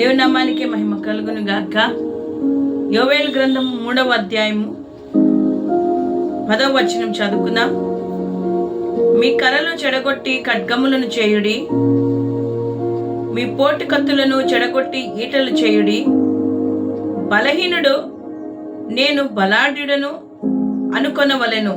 దేవుని నామానికి మహిమ కలుగును గాక. యోవేల్ గ్రంథం మూడవ అధ్యాయము పదవ వచనం చదువుకుందాం. మీ కర్రలు చెడగొట్టి ఖడ్గములను చేయుడి. మీ పోటు కత్తులను చెడగొట్టి ఈటలు చేయుడి. బలహీనుడు నేను బలాఢ్యుడను అనుకొనవలెను.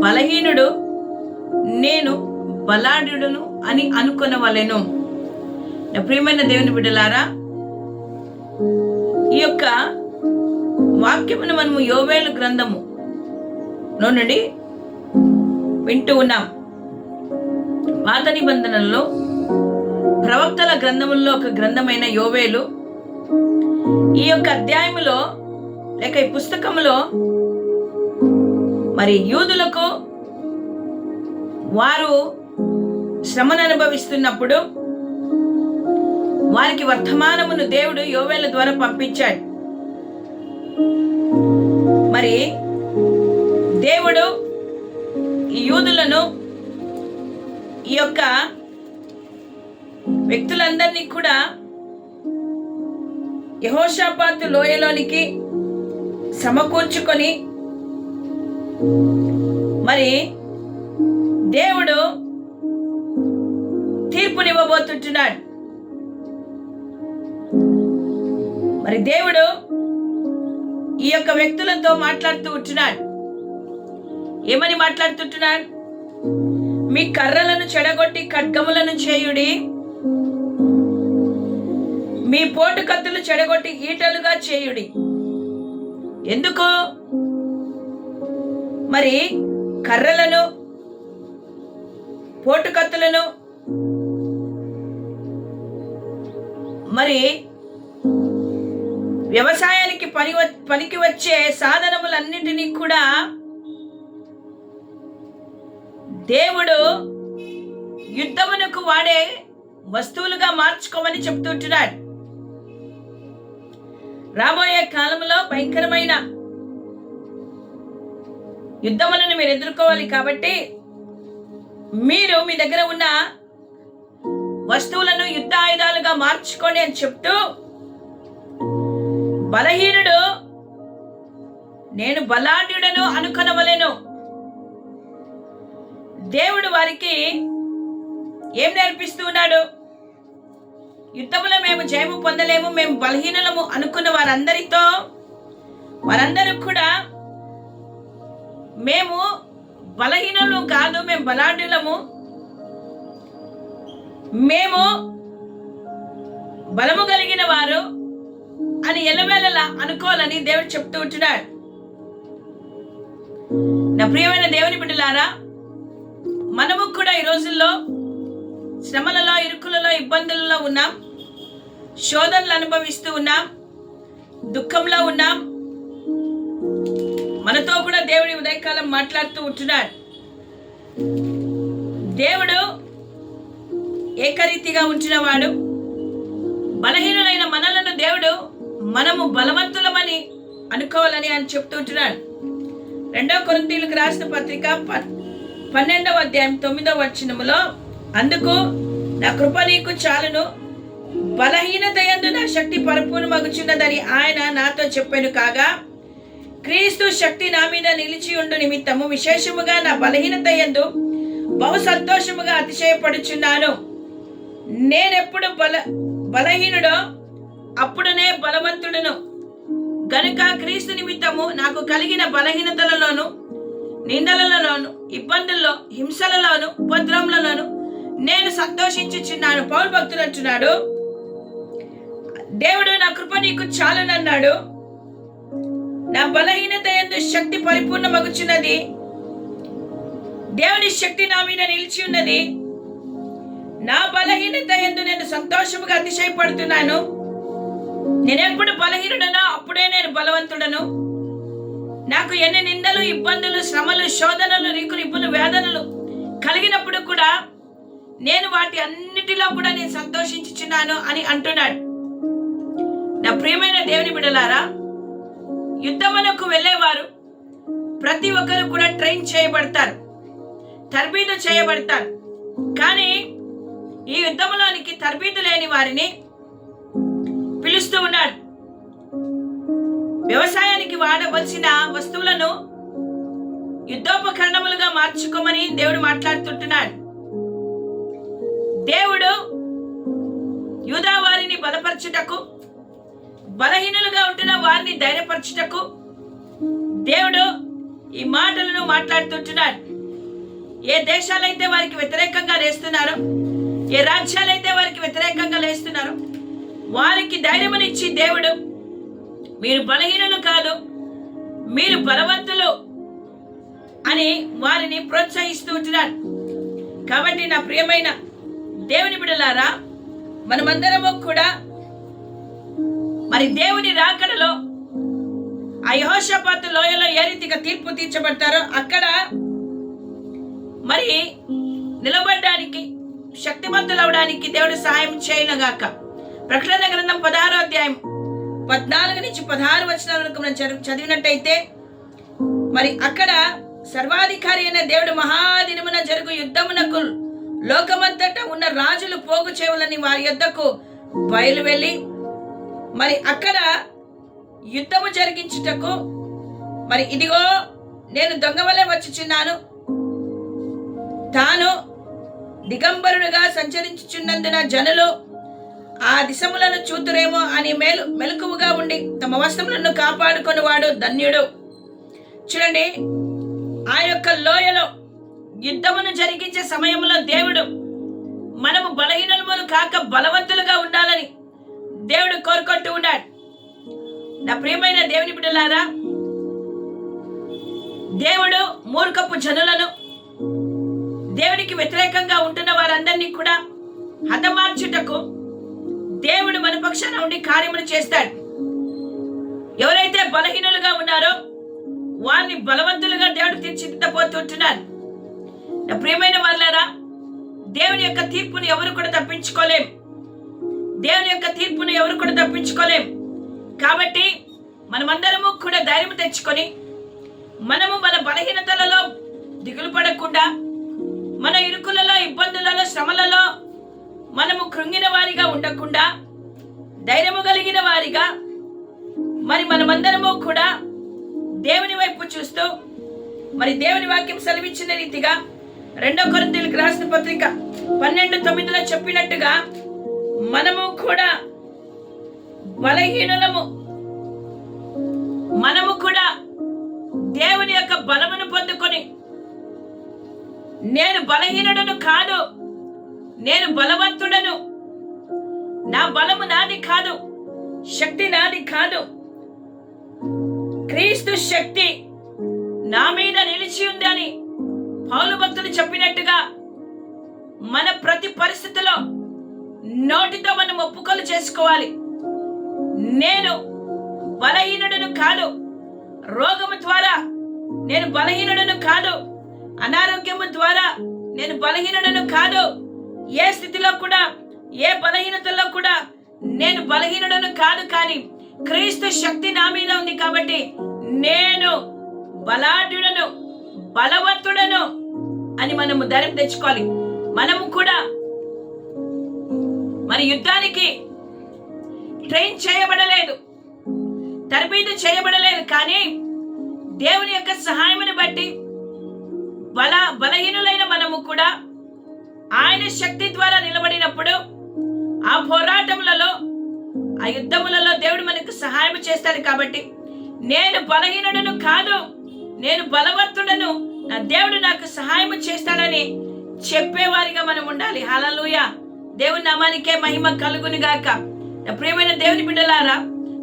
బలహీనుడు నేను బలాఢ్యుడను అని అనుకొనవలెను. ప్రియమైన దేవుని బిడ్డలారా ఈ యొక్క వాక్యమును మనము యోవేలు గ్రంథము నుండి వింటూ ఉన్నాం. పాత నిబంధనల్లో ప్రవక్తల గ్రంథముల్లో ఒక గ్రంథమైన యోవేలు ఈ యొక్క అధ్యాయములో లేక ఈ పుస్తకములో మరి యూదులకు వారు శ్రమను అనుభవిస్తున్నప్పుడు వారికి వర్తమానమును దేవుడు యోవేల ద్వారా పంపించాడు. మరి దేవుడు ఈ యూదులను ఈ యొక్క వ్యక్తులందరినీ కూడా యహోషాపాత్ లోయలోనికి సమకూర్చుకొని మరి దేవుడు తీర్పునివ్వబోతుంటున్నాడు. మరి దేవుడు ఈ యొక్క వ్యక్తులతో మాట్లాడుతూ ఉంటున్నాడు. ఏమని మాట్లాడుతుంటున్నాడు? మీ కర్రలను చెడగొట్టి ఖడ్గములను చేయుడి. మీ పోటు కత్తులు చెడగొట్టి ఈటలుగా చేయుడి. ఎందుకు? మరి కర్రలను పోటు కత్తులను మరి వ్యవసాయానికి పని వ- పనికి వచ్చే సాధనములన్నింటినీ కూడా దేవుడు యుద్ధమునకు వాడే వస్తువులుగా మార్చుకోమని చెప్తుంటున్నాడు. రాబోయే కాలంలో భయంకరమైన యుద్ధములను మీరు ఎదుర్కోవాలి కాబట్టి మీరు మీ దగ్గర ఉన్న వస్తువులను యుద్ధ ఆయుధాలుగా మార్చుకోండి అని చెప్తూ బలహీనుడు నేను బలాఢ్యుడను అనుకొనవలెను. దేవుడు వారికి ఏం నేర్పిస్తూ ఉన్నాడు? యుద్ధములో మేము జయము పొందలేము మేము బలహీనలము అనుకున్న వారందరితో వారందరూ కూడా మేము బలహీనలు కాదు మేము బలాఢ్యులము. మేము బలము కలిగిన వారు. అని ఎలవేళలా అనుకోవాలని దేవుడు చెప్తూ ఉంటున్నాడు. నా ప్రియమైన దేవుని బిడ్డలారా మనము కూడా ఈ రోజుల్లో శ్రమలలో ఇరుకులలో ఇబ్బందులలో ఉన్నాం. శోధనలు అనుభవిస్తూ ఉన్నాం. దుఃఖంలో ఉన్నాం. మనతో కూడా దేవుడి ఉదయకాలం మాట్లాడుతూ ఉంటున్నాడు. దేవుడు ఏకరీతిగా ఉంచినవాడు బలహీనులైన మనలను దేవుడు మనము బలవంతులమని అనుకోవాలని అని చెప్తూ ఉంటున్నాడు. రెండవ కొరంతీలకు రాసిన పత్రిక ప- పన్నెండవ అధ్యాయం తొమ్మిదవ వచనములో అందుకు నా కృప నీకు చాలును బలహీనత యందు నా శక్తి పరిపూర్ణమగుచున్నదని ఆయన నాతో చెప్పాను కాగా క్రీస్తు శక్తి నా మీద నిలిచి ఉండు నిమిత్తము విశేషముగా నా బలహీనత యందు బహు సంతోషముగా అతిశయపడుచున్నాను. నేనెప్పుడు బల బలహీనుడో అప్పుడునే బలవంతుడును. గనుక క్రీస్తు నిమిత్తము నాకు కలిగిన బలహీనతలలోను నిందలలోను ఇబ్బందుల్లో హింసలలోను ఉపద్రవములలోను నేను సంతోషించుచున్నాను. పౌరు భక్తులు అంటున్నాడు దేవుడు నా కృప నీకు చాలునన్నాడు. నా బలహీనత ఎందు శక్తి పరిపూర్ణమగుచున్నది. దేవుని శక్తి నా మీద నిలిచి ఉన్నది. నా బలహీనత ఎందు నేను సంతోషముగా అతిశయపడుతున్నాను. నేనెప్పుడు బలహీనుడనో అప్పుడే నేను బలవంతుడను. నాకు ఎన్ని నిందలు ఇబ్బందులు శ్రమలు శోధనలు రీకు వేదనలు కలిగినప్పుడు కూడా నేను వాటి అన్నిటిలో కూడా నేను సంతోషించుచున్నాను అని అంటున్నాడు. నా ప్రియమైన దేవుని బిడలారా యుద్ధమునకు వెళ్ళేవారు ప్రతి ఒక్కరు కూడా ట్రైన్ చేయబడతారు తర్బీదు చేయబడతారు. కానీ ఈ యుద్ధంలోనికి తర్బీదు లేని వారిని పిలుస్తూ ఉన్నాడు. వ్యవసాయానికి వాడవలసిన వస్తువులను యుద్ధోపకరణములుగా మార్చుకోమని దేవుడు మాట్లాడుతుంటున్నాడు. దేవుడు యూదా వారిని బలపరచుటకు బలహీనులుగా ఉంటున్న వారిని ధైర్యపరచుటకు దేవుడు ఈ మాటలను మాట్లాడుతుంటున్నాడు. ఏ దేశాలైతే వారికి వ్యతిరేకంగా లేస్తున్నారో ఏ రాజ్యాలైతే వారికి వ్యతిరేకంగా లేస్తున్నారో వారికి ధైర్యమునిచ్చి దేవుడు మీరు బలహీనలు కాదు మీరు బలవంతులు అని వారిని ప్రోత్సహిస్తూ ఉంటున్నాడు. కాబట్టి నా ప్రియమైన దేవుని బిడలారా మనమందరము కూడా మరి దేవుని రాకడలో ఆ యహోషపాత్ లోయలో ఏ రీతిగా తీర్పు తీర్చబడతారో అక్కడ మరి నిలబడడానికి శక్తివంతులు అవడానికి దేవుడు సహాయం చేయనుగాక. ప్రకటన గ్రంథం పదహారో అధ్యాయం పద్నాలుగు నుంచి పదహారు వచనాల వరకు మనం చదివినట్టయితే మరి అక్కడ సర్వాధికారి అయిన దేవుడు మహాదినమున జరుగు యుద్ధమునకు లోకమంతటా ఉన్న రాజులు పోగు చేయవలని వారి యొద్దకు బయలు వెళ్ళి మరి అక్కడ యుద్ధము జరిగించుటకు మరి ఇదిగో నేను దొంగవలే వచ్చుచున్నాను. తాను దిగంబరుడుగా సంచరించుచున్నందున జనులు ఆ దిశములను చూతురేమో అని మేలు మెలకువగా ఉండి తమ వస్త్రములను కాపాడుకొని వాడు ధన్యుడు. చూడండి ఆ యొక్క లోయలో యుద్ధమును జరిగించే సమయంలో దేవుడు మనము బలహీనములు కాక బలవంతులుగా ఉండాలని దేవుడు కోరుకుంటూ ఉన్నాడు. నా ప్రియమైన దేవుని బిడ్డలారా దేవుడు మూర్ఖపు జనులను దేవునికి వ్యతిరేకంగా ఉంటున్న వారందరినీ కూడా హతమార్చుటకు దేవుడు మన పక్షాన ఉండి కార్యములు చేస్తాడు. ఎవరైతే బలహీనులుగా ఉన్నారో వారిని బలవంతులుగా దేవుడు తీర్చిదిద్దబోతుంటున్నారు. నా ప్రియమైన వాళ్ళారా దేవుని యొక్క తీర్పును ఎవరు కూడా తప్పించుకోలేం. దేవుని యొక్క తీర్పును ఎవరు కూడా తప్పించుకోలేం. కాబట్టి మనమందరము కూడా ధైర్యం తెచ్చుకొని మనము మన బలహీనతలలో దిగులు పడకుండా మన ఇరుకులలో ఇబ్బందులలో శ్రమలలో మనము కృంగిన వారిగా ఉండకుండా ధైర్యము కలిగిన వారిగా మరి మనమందరము కూడా దేవుని వైపు చూస్తూ మరి దేవుని వాక్యం సెలవిచ్చిన రీతిగా రెండో కొరింథీయులకు రాసిన పత్రిక పన్నెండు తొమ్మిదిలో చెప్పినట్టుగా మనము కూడా బలహీనులము. మనము కూడా దేవుని యొక్క బలమును పొందుకొని నేను బలహీనుడను కాదు. నేను బలవంతుడను. నా బలము నాది కాదు శక్తి నాది కాదు. క్రీస్తు శక్తి నా మీద నిలిచి ఉందని పౌలు భక్తులు చెప్పినట్టుగా మన ప్రతి పరిస్థితిలో నోటితో మనం ఒప్పుకోలు చేసుకోవాలి. నేను బలహీనుడను కాదు రోగము ద్వారా నేను బలహీనుడను కాదు అనారోగ్యము ద్వారా నేను బలహీనుడను కాదు. ఏ స్థితిలో కూడా ఏ బలహీనతలో కూడా నేను బలహీనుడను కాదు కానీ క్రీస్తు శక్తి నా మీద ఉంది కాబట్టి నేను బలాఢ్యుడను బలవంతుడను అని మనము ధైర్యం తెచ్చుకోవాలి. మనము కూడా మన యుద్ధానికి ట్రైన్ చేయబడలేదు తరబీదు చేయబడలేదు కానీ దేవుని యొక్క సహాయమును బట్టి బల బలహీనులైన మనము కూడా ఆయన శక్తి ద్వారా నిలబడినప్పుడు ఆ పోరాటములలో ఆ యుద్ధములలో దేవుడు మనకు సహాయం చేస్తాడు కాబట్టి నేను బలహీనుడను కాదు నేను బలవంతుడను నా దేవుడు నాకు సహాయం చేస్తాడని చెప్పేవారిగా మనం ఉండాలి. హలలుయ దేవుని నామానికే మహిమ కలుగును గాక. నా ప్రియమైన దేవుని బిడ్డలారా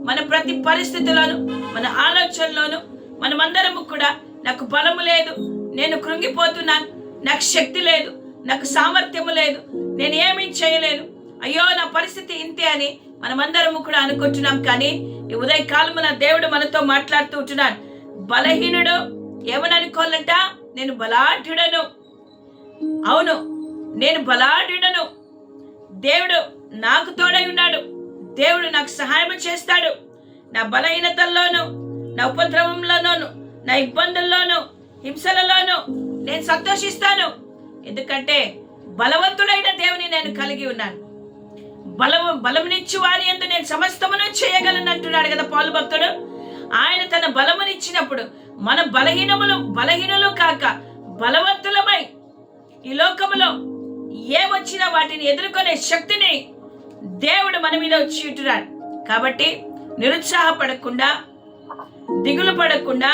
మన ప్రతి పరిస్థితిలోను మన ఆలోచనలోను మనమందరము కూడా నాకు బలము లేదు నేను కృంగిపోతున్నాను నాకు శక్తి లేదు నాకు సామర్థ్యము లేదు. నేను ఏమీ చేయలేను. అయ్యో నా పరిస్థితి ఇంతే అని మనమందరము కూడా అనుకుంటున్నాం కానీ ఈ ఉదయ కాలమున దేవుడు మనతో మాట్లాడుతూ ఉంటున్నాడు. బలహీనుడు ఏమని అనుకోవాలంట నేను బలాఢ్యుడను. అవును నేను బలాఢ్యుడను. దేవుడు నాకు తోడై ఉన్నాడు. దేవుడు నాకు సహాయం చేస్తాడు. నా బలహీనతల్లోనూ నా ఉపద్రవంలోనూ నా ఇబ్బందుల్లోనూ హింసలలోనూ నేను సంతోషిస్తాను. ఎందుకంటే బలవంతుడైన దేవుని నేను కలిగి ఉన్నాను. బలము బలమునిచ్చి వారి ఎందు నేను సమస్తమును చేయగలను అంటున్నాడు కదా పాలు భక్తుడు. ఆయన తన బలమునిచ్చినప్పుడు మన బలహీనములు బలహీనులు కాక బలవంతులమై ఈ లోకములో ఏ వాటిని ఎదుర్కొనే శక్తిని దేవుడు మన మీద వచ్చి ఉంటున్నాడు. కాబట్టి నిరుత్సాహపడకుండా దిగులు పడకుండా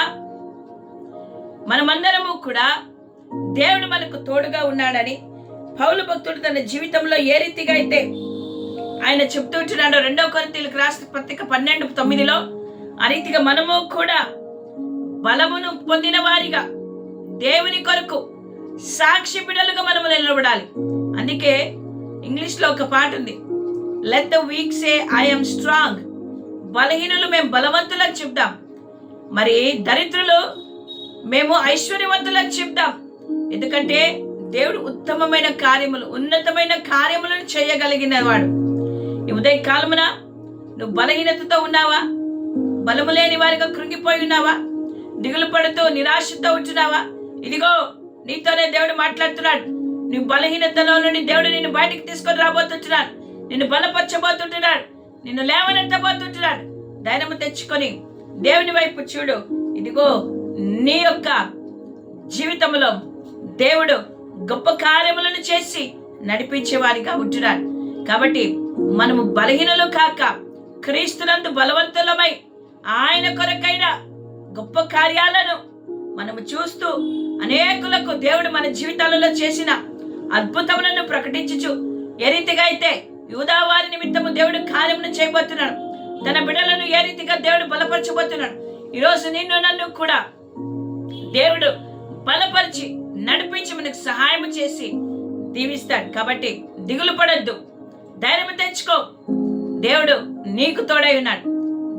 మనమందరము కూడా దేవుడు మనకు తోడుగా ఉన్నాడని పౌలు భక్తుడు తన జీవితంలో ఏ రీతిగా అయితే ఆయన చెప్తూ ఉంటున్నాడు రెండవ కొరింతీలకు రాష్ట్ర పత్రిక పన్నెండు తొమ్మిదిలో ఆ రీతిగా మనము కూడా బలమును పొందిన వారిగా దేవుని కొరకు సాక్షి బిడలుగా మనము నిలబడాలి. అందుకే ఇంగ్లీష్లో ఒక పాట ఉంది let the weak say I'm strong బలహీనులు మేము బలవంతులని చెప్దాం. మరి దరిద్రులు మేము ఐశ్వర్యవంతులని చెప్దాం. ఎందుకంటే దేవుడు ఉత్తమమైన కార్యములు ఉన్నతమైన కార్యములను చేయగలిగిన వాడు. ఈ ఉదయ కాలమున నువ్వు బలహీనతతో ఉన్నావా? బలము లేని వారిగా కృంగిపోయి ఉన్నావా? దిగులు పడుతూ నిరాశతో ఉంటున్నావా? ఇదిగో నీతోనే దేవుడు మాట్లాడుతున్నాడు. నువ్వు బలహీనతలో నుండి దేవుడు నిన్ను బయటికి తీసుకొని రాబోతుంటున్నాడు. నిన్ను బలపరచబోతుంటున్నాడు. నిన్ను లేవనెత్తబోతుంటున్నాడు. ధైర్యం తెచ్చుకొని దేవుని వైపు చూడు. ఇదిగో నీ యొక్క జీవితంలో దేవుడు గొప్ప కార్యములను చేసి నడిపించేవారిగా ఉంటున్నారు కాబట్టి మనము బలహీనలు కాక క్రీస్తునందు బలవంతులమై ఆయన కొరకైన గొప్ప కార్యాలను మనము చూస్తూ అనేకులకు దేవుడు మన జీవితాలలో చేసిన అద్భుతములను ప్రకటించుచు ఏ రీతిగా అయితే యూదావారి నిమిత్తము దేవుడు కార్యమును చేయబోతున్నాడు తన బిడ్డలను ఏ రీతిగా దేవుడు బలపరచబోతున్నాడు ఈరోజు నిన్ను నన్ను కూడా దేవుడు బలపరిచి నడిపించి మనకు సహాయం చేసి దీవిస్తాడు. కాబట్టి దిగులు పడద్దు. ధైర్యం తెచ్చుకో. దేవుడు నీకు తోడై ఉన్నాడు.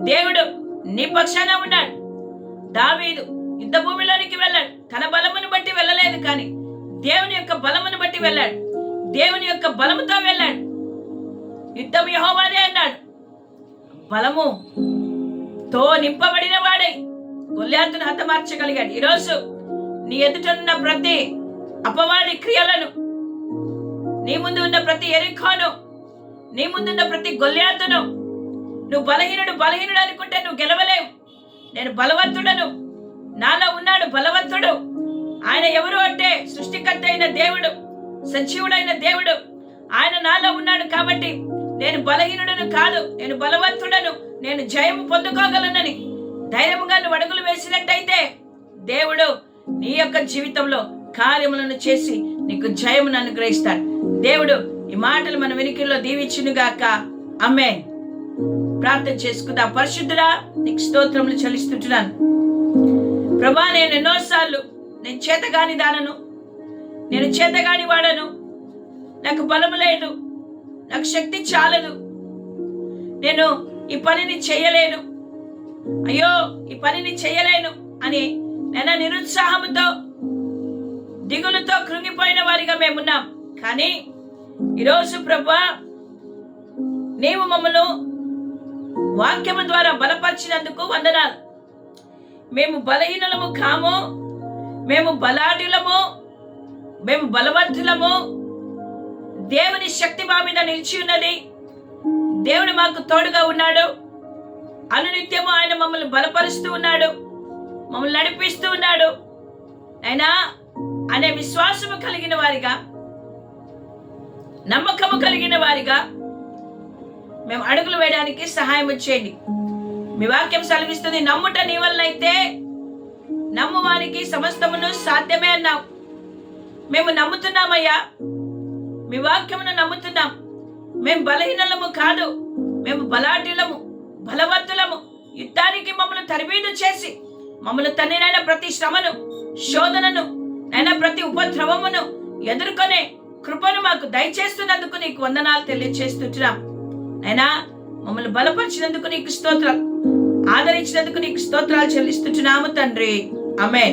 దేవుడు నీ పక్షాన ఉన్నాడు. దావీదు యుద్ధ భూమిలోనికి వెళ్ళాడు. తన బలమును బట్టి వెళ్ళలేదు కానీ దేవుని యొక్క బలమును బట్టి వెళ్ళాడు. దేవుని యొక్క బలముతో వెళ్ళాడు. యుద్ధం యహోవాదే అన్నాడు. బలము తో నింపబడిన వాడై గొల్లాతును హతమార్చగలిగాడు. ఈరోజు నీ ఎదుటన్న ప్రతి అపవాది క్రియలను నీ ముందు ఉన్న ప్రతి ఎరిఖోను నీ ముందున్న ప్రతి గొల్లాతును నువ్వు బలహీనుడు బలహీనుడు అనుకుంటే నువ్వు గెలవలేవు. నేను బలవంతుడను. నాలో ఉన్నాడు బలవంతుడు. ఆయన ఎవరు అంటే సృష్టికర్త అయిన దేవుడు సజీవుడైన దేవుడు. ఆయన నాలో ఉన్నాడు కాబట్టి నేను బలహీనుడను కాదు నేను బలవంతుడను. నేను జయము పొందుకోగలనని ధైర్యముగా నువ్వు అడుగులు వేసినట్టయితే దేవుడు నీ యొక్క జీవితంలో కార్యములను చేసి నీకు జయమును అనుగ్రహిస్తాడు దేవుడు ఈ మాటలు మన వెనుకల్లో దీవించునుగాక అమ్మే ప్రార్థన చేసుకుందా. పరిశుద్ధుడా నీకు స్తోత్రములు చెల్లిస్తుంటున్నాను. ప్రభా నేను ఎన్నోసార్లు నేను చేతగాని దానను నేను చేతగాని వాడను. నాకు బలము లేదు నాకు శక్తి చాలదు. నేను ఈ పనిని చేయలేను. అయ్యో ఈ పనిని చేయలేను అని నేను నిరుత్సాహంతో దిగులుతో కృంగిపోయిన వారిగా మేమున్నాం. కానీ ఈరోజు ప్రభా నీవు మమ్మల్ని వాక్యము ద్వారా బలపరిచినందుకు వందనాలు. మేము బలహీనలము కాము మేము బలాఢ్యులము మేము బలవంతులము. దేవుని శక్తి మా మీద నిలిచి ఉన్నది. దేవుడు మాకు తోడుగా ఉన్నాడు. అనునిత్యము ఆయన మమ్మల్ని బలపరుస్తూ ఉన్నాడు. మమ్మల్ని నడిపిస్తూ ఉన్నాడు. అయినా అనే విశ్వాసము కలిగిన వారిగా నమ్మకము కలిగిన వారిగా మేము అడుగులు వేయడానికి సహాయం చేయండి. మీ వాక్యం సెలవిస్తుంది నమ్ముట నీ వల్ల నమ్మువానికి సమస్తమును సాధ్యమే అన్నావు మేము నమ్ముతున్నామయ్యా. మీ వాక్యమును నమ్ముతున్నాం. మేము బలహీనలము కాదు మేము బలాఢ్యులము బలవంతులము. యుద్ధానికి మమ్మల్ని తరబీదు చేసి మమ్మల్ని తన్నినైన ప్రతి శ్రమను శోధనను నైనా ప్రతి ఉపద్రవమును ఎదుర్కొనే కృపను మాకు దయచేస్తున్నందుకు నీకు వందనాలు తెలియచేస్తుంటున్నాం. నైనా మమ్మల్ని బలపరిచినందుకు నీకు స్తోత్రం ఆదరించినందుకు నీకు స్తోత్రాలు చెల్లిస్తుంటున్నాము తండ్రి. అమే